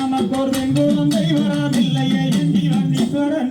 நமக்கோர் வெங்குலம் தெய்வராமில்லையே எண்டி வன்னீஸ்வரன்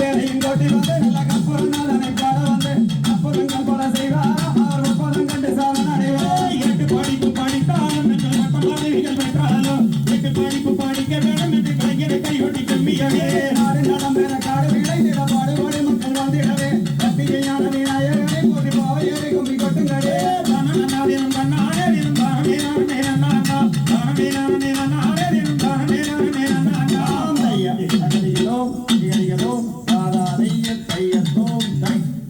தேடி ஓட்டி வந்தேன்